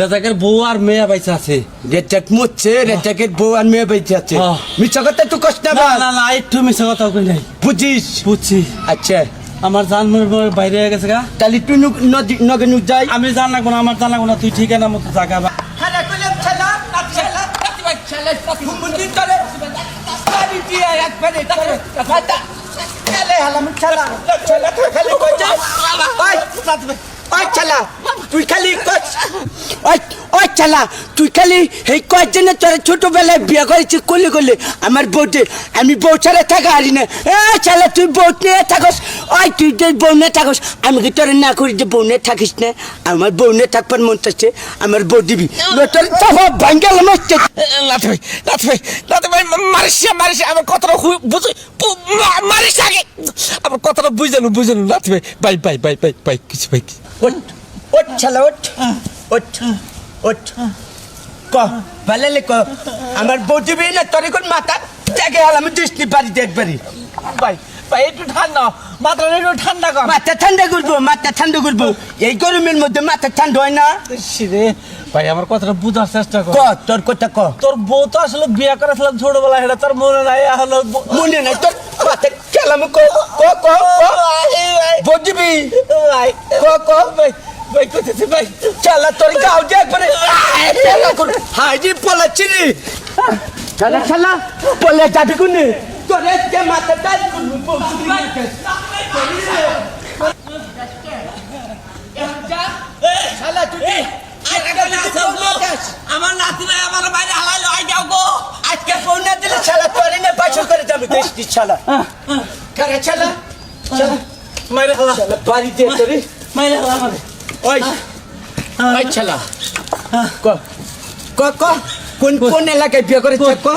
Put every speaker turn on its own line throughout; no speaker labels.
রাজাকের বউ আর মেয়ে বাইচা আছে।
রেচাক মুচ্ছে রেচাকের বউ আর মেয়ে বেঁচে আছে। মিছা কথা তো কষ্ট
না না না একটু মিশে কথা কই নাই।
বুঝিস?
বুঝছি।
আচ্ছা।
আমার জান মোর বাইরে হয়ে গেছে গা।
তাহলে তুই নগে নুক যাই।
আমি জান না কোনো আমার জানা কোনো তুই ঠিকানা মতো জাগা বা।
খেলে খালি তুই খালি ওই ছেলা তুই খালি এই কয়েকজনের তোর ছোটবেলায় বিয়ে করেছিস করলে করলে আমার বউতে আমি বউ ছাড়া থাকা হারি না। এ ছেলা তুই বউ নিয়ে থাকস ওই তুই যে বউ নিয়ে থাকস আমি কি তোর না করি যে বউ নিয়ে থাকিস না? আমার বউ নিয়ে থাকবার মন চাচ্ছে আমার বউ দিবি। তোর ভাঙ্গেল মরছে
নাথ ভাই নাথ ভাই নাথ ভাই মারিস মারিস আমার কথাটা বুঝে মারিস আগে। আমার কথাটা বুঝানো বুঝানো নাথ ভাই। Bye bye bye bye bye কিছু ভাই।
ওঠ ছেলা ওঠ। ওঠ ওঠ। ক ভালো ক। আমার বউ দিবি না তোর কোন মাথা? জাগে হলাম দৃষ্টি বাড়িতে একবারই
ভাই ভাই একটু ঠান্ডা। মাত্রা একটু ঠান্ডা কর।
মাথা ঠান্ডা করব মাথা ঠান্ডা করব। এই গরমের মধ্যে মাথা ঠান্ডা হয় না?
রে। ভাই আমার কথাটা বুঝার চেষ্টা কর।
তোর কথা ক।
তোর বউ তো আসলে বিয়ে করেছিলাম ছোটবেলায় সেটা তোর মনে নাই হলো
মনে নাই তোর মাথা খেলাম ক ক ক বুঝবি
ভাই
ক ক।
ভাই ভাই কোথায় ভাই?
চালা তোর গাও যে একবারে। হাজি পলাচ্ছি রে চালা চালা। পলে যাবি কোনে? তোর এসকে মাথা ডাল করব পৌঁছবি শালা তুই
আমার নাতি ভাই আমার বাইরে হালাইলো আই যাও গো।
আজকে ফোন না দিলে শালা তোর এনে বাছর করে যাবে দেশটি শালা কারে শালা শালা
মাইরে
শালা বাড়ি দিয়ে তোরে।
মাইরে খালা মানে
ওই ওই শালা ক ক ক কোন কোন এলাকায় বিয়ে করেছে ক?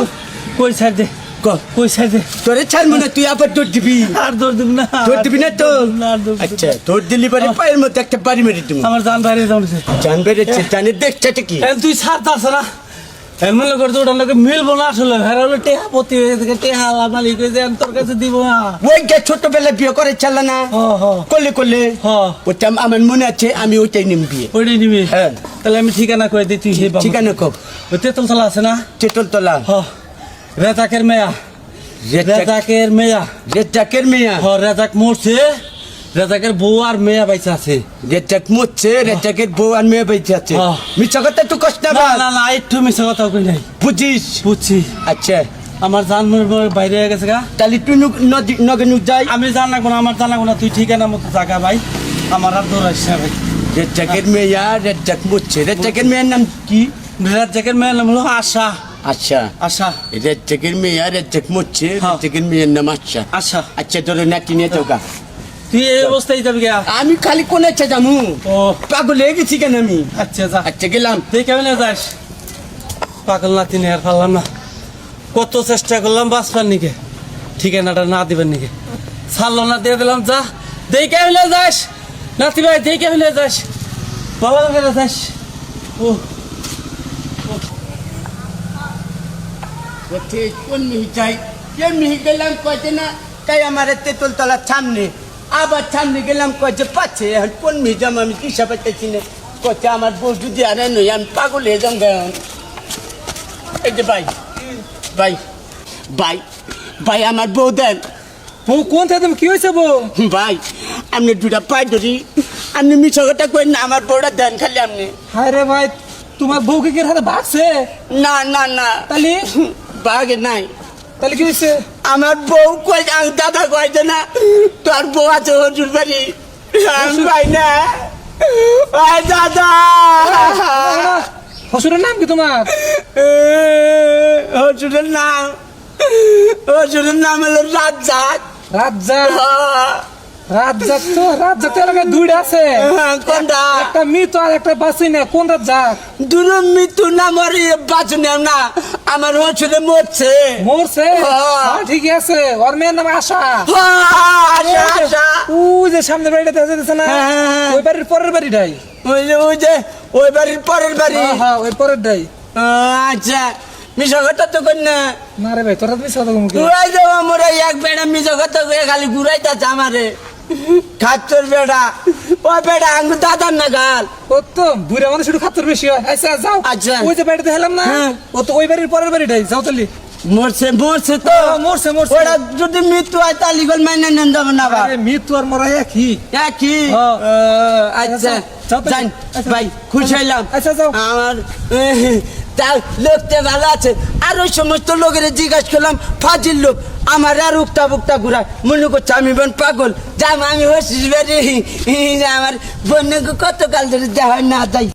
কই ছাড় দে
ক।
কই ছাড় দে
তোরে ছাড় মনে তুই আবার দৌড় দিবি।
আর দৌড় দিব না
দৌড় দিবি না তো?
দৌড় দিব
আচ্ছা তোর দিলি পারে পায়ের মধ্যে একটা বাড়ি মেরে
না। আমার জান বাইরে যাচ্ছে
জান বেড়েছে জানে দেখছে কি?
তুই ছাড় দাস না এমন লোকের তো ওটার লোকে মিলবো না আসলে হেরা হলো টেহা পতি হয়ে থেকে টেহা মালিক হয়ে যায় তোর কাছে দিব না।
ওই যে বিয়ে করে চালা না? করলে করলে? ওটা আমার মনে আছে আমি ওইটাই নিম বিয়ে।
ওইটাই নিবি?
হ্যাঁ।
তাহলে আমি ঠিকানা করে দিই তুই।
ঠিকানা কব
ওই তেতল তলা আছে না?
চেতল তলা
হ। রেজাকের মেয়া। রেজাকের মেয়া।
রেটাকের মেয়া।
হ রেজাক মরছে। রেজাকের বউ আর মেয়া বাইচা আছে।
রেটাক মরছে রেটাকের বউ আর মেয়ে বেঁচে আছে। মিছা কথা তো কষ্ট
না
না
না না একটু মিশে কথা কই নাই।
বুঝিস?
বুঝছি।
আচ্ছা।
আমার জান বাইরে হয়ে গেছে গা।
তাহলে তুই নগে নুক যাই।
আমি জান না কোনো আমার জানা কোনো তুই ঠিকানা মতো জাগা ভাই। আমার আর দৌড়াইস না ভাই।
রেটাকের মেয়া রেটাক মরছে রেটাকের মেয়ের নাম কি?
রেজাকের মেয়ের নাম হলো আশা।
আচ্ছা
আশা।
রেটাকের মেয়া রেটাক মরছে
হ্যাঁ।
মেয়ের নাম আচ্ছা
আশা।
আচ্ছা তোর নাকি নিয়ে তো গা।
তুই এই অবস্থায় যাবি গা?
আমি খালি কোন ইচ্ছা জামু
ও।
পাগল হয়ে গেছি কেন আমি?
আচ্ছা যা।
আচ্ছা গেলাম।
তুই কেমন যাস? পাগল নাতি নিয়ে আর পারলাম না। কত চেষ্টা করলাম বাঁচবার নিকে। ঠিকানাটা না দিবেন নিকে। ছাড়লো না দিয়ে দিলাম যা। দেই কেমন যাস? নাতি ভাই দেই কেমন যাস? ভালো করে যাস? ও।
কোন মিহি চাই যে মিহি গেলাম কয়েছে না তাই আমার তেঁতুল তলার সামনে। আবার সামনে গেলাম কয়েছে পাচ্ছে এখন কোন মিহি যাম আমি কি সাপাইতেছি না কচ্ছে আমার বউ যদি আর নই আমি পাগল হয়ে যাম গান এই যে ভাই ভাই ভাই ভাই আমার বউ দেন।
বউ কোন থেকে? তুমি কি হয়েছে বউ?
ভাই আপনি দুটা পাই ধরি আপনি মিছা কথা কই না আমার বউটা দেন খালি আপনি।
হায় রে ভাই তোমার বউকে কি হাতে ভাগছে?
না না না।
তাহলে?
বাগে নাই।
তাহলে কি হয়েছে
আমার বউ কই আমি দাদা যে না তোর বউ আছে হজুর বাড়ি। আমি ভাই না। আয় দাদা।
হসুরের নাম কি তোমার?
হজুরের নাম। হজুরের নাম হলো রাজ্জাক।
রাজ্জাক? তো রাজ্জাক তো এলাকায় দুইটা আছে।
কোনটা?
একটা মৃত আর একটা বাঁচি না কোন
মৃত্যু না মরি বাঁচু না আমার মরছে।
মরছে?
হ্যাঁ।
হ্যাঁ, আছে ওর মেয়ের নাম আশা।
আশা আশা।
ওই যে সামনের বাড়িটা দেখা যাচ্ছে না?
হ্যাঁ, হ্যাঁ, হ্যাঁ।
ওই বাড়ির পরের বাড়িটাই।
ওই যে ওই যে ওই বাড়ির পরের বাড়ি।
হ্যাঁ হ্যাঁ ওই পরেরটাই
আচ্ছা। মিশা কথা তো কর না
না রে ভাই তোরা
মোরে এক বেড়া মিশা কথা কয়ে খালি ঘুরাইতেছে আমারে। খাচ্চর বেড়া ওই বেড়া আঙ্গুর দাদার না গাল
ও তো বুড়া মানুষ একটু খাতর বেশি হয় আচ্ছা যাও
আচ্ছা।
ওই যে বাড়িতে হেলাম না
হ্যাঁ।
ও তো ওই বাড়ির পরের বাড়িটাই যাও তাহলে
মরছে মরছে তো
হ্যাঁ, মরছে, মরছে।
ওরা যদি মৃত্যু হয় তাহলে গল মাইনে নেন যাবে না আবার
আরে মৃত্যু আর মরা একই হ্যাঁ।
ও, আচ্ছা
যাও তো।
যান
আচ্ছা।
ভাই খুশি হইলাম
আচ্ছা, যাও।
আমার তা লোকটা ভালো আছে। আর ওই সমস্ত লোকের জিজ্ঞাসা করলাম, ফাজিল লোক, আমার আর উক্তা বুকটা ঘুরা। মনে করছে আমি বোন পাগল। যাম আমি হসিস আমার বোনকে কত কাল ধরে দেওয়া না যাই